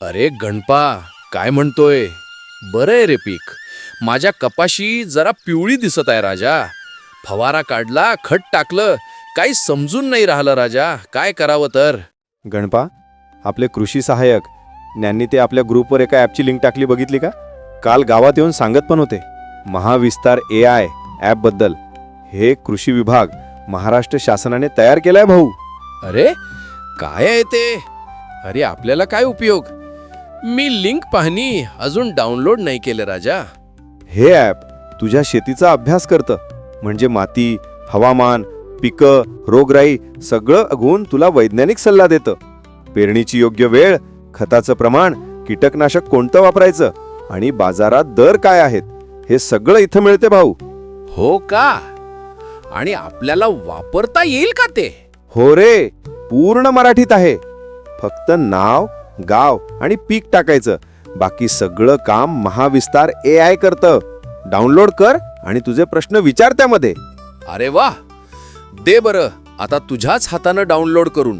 अरे गणपा काय म्हणतोय? बरं आहे रे पीक. माझ्या कपाशी जरा पिवळी दिसत आहे राजा. फवारा काढला खत टाकलं काही समजून नाही राहिलं राजा. काय करावं तर? गणपा आपले कृषी सहाय्यक ज्ञांनी ते आपल्या ग्रुपवर एका ॲपची लिंक टाकली बघितली का? काल गावात येऊन सांगत पण होते. महाविस्तार ए आय ॲपबद्दल हे कृषी विभाग महाराष्ट्र शासनाने तयार केलाय भाऊ. अरे काय आहे ते? अरे आपल्याला काय उपयोग? मी लिंक पाहणी अजून डाउनलोड नाही केलं राजा. हे ॲप तुझ्या शेतीचा अभ्यास करतं. म्हणजे माती हवामान पिकं रोगराई सगळं अगून तुला वैज्ञानिक सल्ला देतं. पेरणीची योग्य वेळ खताचं प्रमाण कीटकनाशक कोणतं वापरायचं आणि बाजारात दर काय आहेत हे सगळं इथं मिळते भाऊ. हो का? आणि आपल्याला वापरता येईल का ते? हो रे पूर्ण मराठीत आहे. फक्त नाव गाव आणि पीक टाकायचं. बाकी सगळं काम महाविस्तार ए आय करतं. डाउनलोड कर आणि तुझे प्रश्न विचार त्यामध्ये. अरे वा दे बरं. आता तुझ्याच हातानं डाउनलोड करून.